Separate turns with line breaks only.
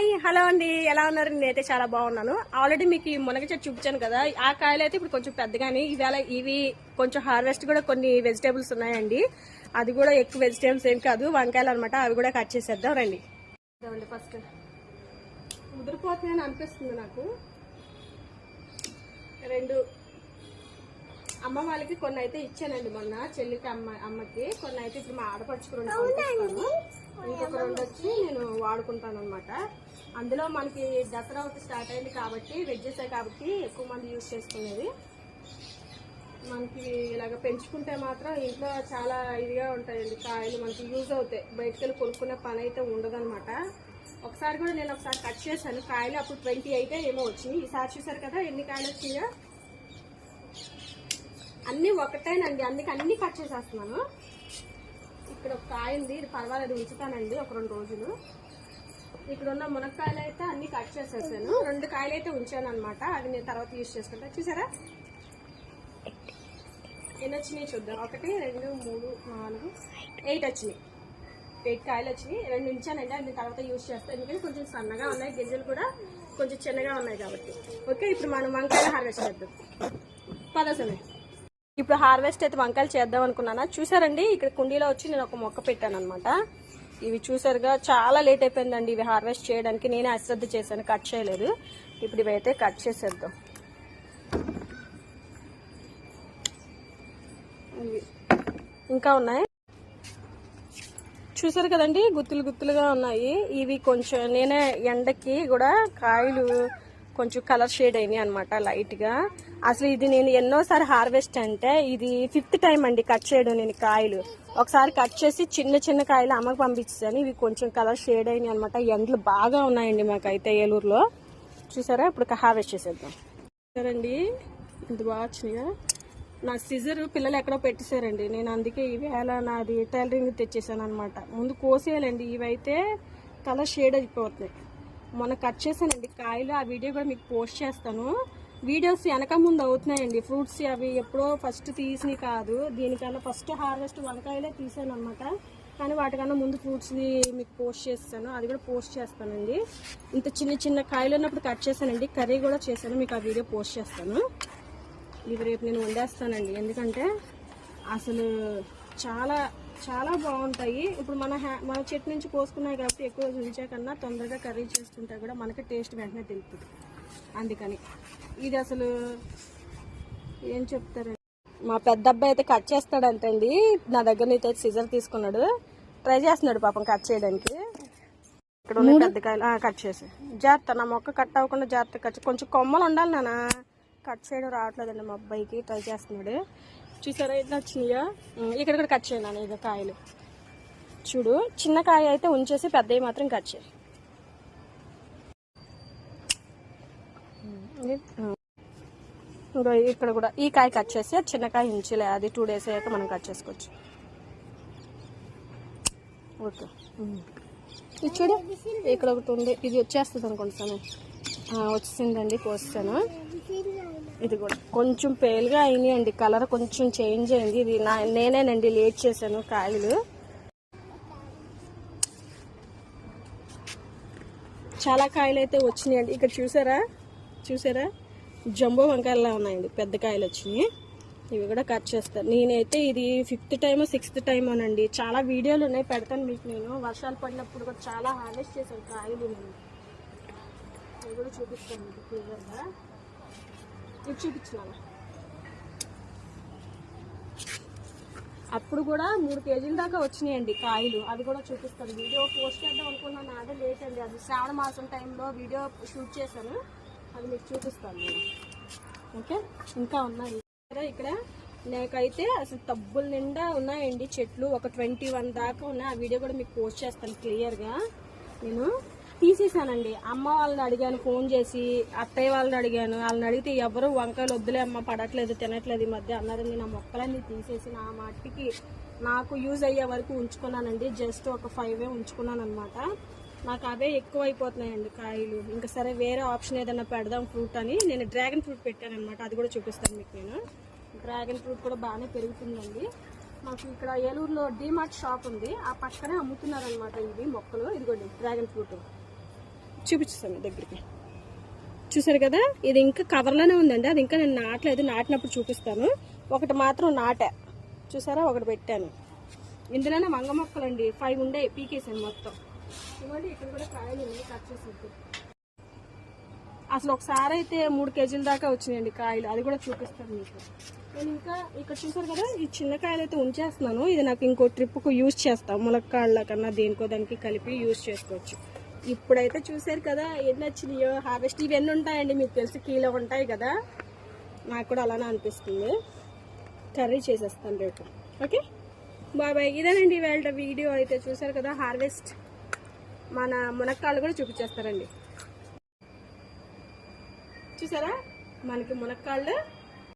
Hi hello అండి. ఎలా ఉన్నారు? నేనైతే చాలా బాగున్నాను. ఆల్రెడీ మీకు ఈ మునగ చెట్టు చూపించాను కదా. ఆ కాయలు అయితే ఇప్పుడు కొంచెం పెద్దగాని. ఇవాళ ఇవి కొంచెం హార్వెస్ట్ కూడా కొన్ని వెజిటేబుల్స్ ఉన్నాయండి. అది కూడా ఎక్కువ వెజిటేబుల్స్ ఏం కాదు. వంకాయలు అనమాట అవి కూడా కట్ చేసేద్దాం రండి. ఫస్ట్ ముదిరిపోతున్నాయని అనిపిస్తుంది నాకు. రెండు. అమ్మ వాళ్ళకి కొన్ని అయితే ఇచ్చానండి మొన్న. చెల్లికి అమ్మ అమ్మకి. కొన్ని అయితే ఇప్పుడు మా ఆడపడుచుకుని ఇంకొక రెండు వచ్చి నేను వాడుకుంటాను అనమాట అందులో మనకి దసరా ఒకటి స్టార్ట్ అయింది కాబట్టి వెజ్జెస్ కాబట్టి ఎక్కువ మంది యూజ్ చేసుకునేది. మనకి ఇలాగ పెంచుకుంటే మాత్రం ఇంట్లో చాలా ఇదిగా ఉంటాయండి కాయలు మనకి యూజ్ అవుతాయి. బయటకు వెళ్ళి కొనుక్కునే పని అయితే ఉండదనమాట ఒకసారి కూడా నేను ఒకసారి కట్ చేశాను. కాయలు అప్పుడు ట్వంటీ అయితే ఏమో వచ్చినాయి. ఈసారి చూసారు కదా ఎన్ని కాయలు వచ్చినాయో? అన్నీ ఒకటేనండి. అందుకే అన్నీ కట్ చేసేస్తున్నాను. ఇక్కడ ఒక కాయ ఉంది. ఇది పర్వాలేదు ఉంచుతానండి. ఒక రెండు రోజులు. ఇక్కడ ఉన్న మునక్కాయలు అయితే అన్ని కట్ చేసేసాను. రెండు కాయలు అయితే ఉంచాను అనమాట అవి నేను తర్వాత యూజ్ చేసుకుంటా. చూసారా? ఎన్ని వచ్చినాయి చూద్దాం. ఒకటి రెండు మూడు నాలుగు ఎయిట్ వచ్చినాయి. ఎయిట్ కాయలు వచ్చినాయి. రెండు ఉంచానండి. అది తర్వాత యూజ్ చేస్తాను ఎందుకంటే కొంచెం సన్నగా ఉన్నాయి. గింజలు కూడా కొంచెం చిన్నగా ఉన్నాయి కాబట్టి. ఓకే ఇప్పుడు మనం వంకాయలు హార్వెస్ట్ చేద్దాం. పద సమయం ఇప్పుడు హార్వెస్ట్ అయితే వంకాయలు చేద్దాం అనుకున్నానా? చూసారండి? ఇక్కడ కుండీలో వచ్చి నేను ఒక మొక్క పెట్టాను అనమాట ఇవి చూసారుగా చాలా లేట్ అయిపోయిందండి ఇవి హార్వెస్ట్ చేయడానికి. నేనే అశ్రద్ధ చేశాను కట్ చేయలేదు. ఇప్పుడు ఇవైతే కట్ చేసేద్దాం. ఇంకా ఉన్నాయి? చూసారు కదండి గుత్తులు గుత్తులుగా ఉన్నాయి. ఇవి కొంచెం నేనే ఎండకి కూడా కాయలు కొంచెం కలర్ షేడ్ అయినాయి అనమాట లైట్గా అసలు ఇది నేను ఎన్నోసారి హార్వెస్ట్ అంటే ఇది ఫిఫ్త్ టైం అండి కట్ చేయడం నేను కాయలు. ఒకసారి కట్ చేసి చిన్న చిన్న కాయలు అమ్మకు పంపించాను ఇవి కొంచెం కలర్ షేడ్ అయినాయి అనమాట ఎండలు బాగా ఉన్నాయండి మాకైతే ఏలూరులో. చూసారా? ఇప్పుడు హార్వెస్ట్ చేసేద్దాం. చూసారండి? ఇంత బాగా వచ్చినాయా? నా సిజర్ పిల్లలు ఎక్కడో పెట్టేశారండి. నేను అందుకే ఇవి ఎలా నాది టైలరింగ్ తెచ్చేసాను అనమాట ముందు కోసేయాలండి. ఇవైతే కలర్ షేడ్ అయిపోతున్నాయి. మొన్న కట్ చేశానండి. కాయలు ఆ వీడియో కూడా మీకు పోస్ట్ చేస్తాను. వీడియోస్ వెనక ముందు అవుతున్నాయండి. ఫ్రూట్స్ అవి ఎప్పుడో ఫస్ట్ తీసినవి కాదు. దీనికన్నా ఫస్ట్ హార్వెస్ట్ వంకాయలే తీసాను అనమాట కానీ వాటికన్నా ముందు ఫ్రూట్స్ని మీకు పోస్ట్ చేస్తాను. అది కూడా పోస్ట్ చేస్తానండి. ఇంత చిన్న చిన్న కాయలు ఉన్నప్పుడు కట్ చేశానండి. కర్రీ కూడా చేశాను. మీకు ఆ వీడియో పోస్ట్ చేస్తాను. ఇవి రేపు నేను వండేస్తానండి. ఎందుకంటే అసలు చాలా చాలా బాగుంటాయి. ఇప్పుడు మన హ్యా- మన చెట్టు నుంచి కోసుకున్నాయి కాబట్టి ఎక్కువ రోజులు ఉంచే కన్నా తొందరగా కర్రీ చేసుకుంటే కూడా మనకి టేస్ట్ వెంటనే తెలుస్తుంది. అందుకని ఇది అసలు ఏం చెప్తారండి మా పెద్ద అబ్బాయి అయితే కట్ చేస్తాడంటండి. నా దగ్గర అయితే సిజర్ తీసుకున్నాడు. ట్రై చేస్తున్నాడు పాపం కట్ చేయడానికి. ఇక్కడ ఉన్న పెద్ద కాయలు ఆ, కట్ చేసి. జాగ్రత్త నా మొక్క కట్ అవ్వకుండా జాగ్రత్త కట్ కొంచెం కొమ్మలు ఉండాలి నాన్న. కట్ చేయడం రావట్లేదండి మా అబ్బాయికి ట్రై చేస్తున్నాడు. చూసారా ఇట్లా వచ్చినాయా? ఇక్కడ కూడా కట్ చేయండి అనేది ఇక కాయలు. చూడు చిన్న కాయ అయితే ఉంచేసి పెద్దవి మాత్రం కట్ చేయి. ఇంకో ఇక్కడ కూడా ఈ కాయ కట్ చేసి చిన్న కాయ ఉంచిలే అది టూ డేస్ అయ్యాక మనం కట్ చేసుకోవచ్చు. ఓకే. ఇది చూడు ఇక్కడ ఒకటి ఉంది ఇది వచ్చేస్తుంది అనుకుంటాను వచ్చేసిందండి కోస్తాను. ఇది కూడా కొంచెం పేలుగా అయినాయి అండి కలర్ కొంచెం చేంజ్ అయింది. ఇది నా నేనేనండి లేట్ చేశాను కాయలు. చాలా కాయలు అయితే వచ్చినాయండి. ఇక్కడ చూసారా? చూసారా? జంబో వంకాయలా ఉన్నాయండి. పెద్ద కాయలు వచ్చినాయి. ఇవి కూడా కట్ చేస్తాను నేనైతే ఇది ఫిఫ్త్ టైమ్ సిక్స్త్ టైం అనండి చాలా వీడియోలు ఉన్నాయి. పెడతాను మీకు నేను. వర్షాలు పడినప్పుడు కూడా చాలా హార్వెస్ట్ చేశాను కాయలు నేను. కూడా చూపిస్తాను మీకు. క్లియర్గా చూపించినాను. అప్పుడు కూడా మూడు కేజీల దాకా వచ్చినాయండి కాయలు. అవి కూడా చూపిస్తాను. వీడియో పోస్ట్ చేద్దాం అనుకున్నాను అదే లేట్ అండి. అది శ్రావణ మాసం టైంలో వీడియో షూట్ చేశాను. అది మీకు చూపిస్తాను నేను. ఓకే? ఇంకా ఉన్నాయి. ఇక్కడ నాకైతే అసలు తబ్బుల నిండా ఉన్నాయండి చెట్లు. ఒక ట్వంటీ వన్ దాకా ఉన్నాయి. ఆ వీడియో కూడా మీకు పోస్ట్ చేస్తాను క్లియర్గా. నేను తీసేసానండి అమ్మ వాళ్ళని అడిగాను ఫోన్ చేసి అత్తయ్య వాళ్ళని అడిగాను. వాళ్ళని అడిగితే ఎవరు వంకాయలు వద్దులే అమ్మ పడట్లేదు తినట్లేదు ఈ మధ్య అన్నారండి. నా మొక్కలన్నీ తీసేసి నా మట్టికి నాకు యూజ్ అయ్యే వరకు ఉంచుకున్నానండి. జస్ట్ ఒక ఫైవ్ ఉంచుకున్నాను అనమాట నాకు అవే ఎక్కువ అయిపోతున్నాయండి కాయలు. ఇంకా సరే వేరే ఆప్షన్ ఏదైనా పెడదాం ఫ్రూట్ అని నేను డ్రాగన్ ఫ్రూట్ పెట్టాను అనమాట అది కూడా చూపిస్తాను మీకు నేను. డ్రాగన్ ఫ్రూట్ కూడా బాగానే పెరుగుతుందండి. మాకు ఇక్కడ ఏలూరులో డీమార్ట్ షాప్ ఉంది. ఆ పక్కనే అమ్ముతున్నారనమాట ఇవి మొక్కలు. ఇదిగోండి డ్రాగన్ ఫ్రూట్. చూపిస్తాను దగ్గరికి. చూసారు కదా? ఇది ఇంకా కవర్లోనే ఉందండి. అది ఇంకా నేను నాటలేదు. నాటినప్పుడు చూపిస్తాను. ఒకటి మాత్రం నాటా. చూసారా? ఒకటి పెట్టాను. ఇందులోనే వంగ మొక్కలండి. ఫైవ్ ఉండే పీకేసాను మొత్తం. ఇవ్వండి ఇక్కడ కూడా కాయలు ఉన్నాయి. కట్ చేసేది అసలు ఒకసారి అయితే మూడు కేజీల దాకా వచ్చినాయండి కాయలు. అది కూడా చూపిస్తాను మీకు. నేను ఇంకా ఇక్కడ చూసారు కదా? ఈ చిన్న కాయలు అయితే ఉంచేస్తున్నాను. ఇది నాకు ఇంకో ట్రిప్కు యూజ్ చేస్తాం. ములక్కాళ్ళ కన్నా దేనికో దానికి కలిపి యూజ్ చేసుకోవచ్చు. ఇప్పుడైతే చూసారు కదా ఎన్ని వచ్చినాయో హార్వెస్ట్ ఇవన్నీ ఉంటాయండి మీకు తెలిసి కీలో ఉంటాయి కదా. నాకు కూడా అలానే అనిపిస్తుంది. కర్రీ చేసేస్తాను రేపు. ఓకే? బాబాయ్ ఇదేనండి ఇవాళ వీడియో అయితే చూసారు కదా హార్వెస్ట్. మన మునక్కాళ్ళు కూడా చూపించేస్తారండి. చూసారా? మనకి మునక్కాళ్ళు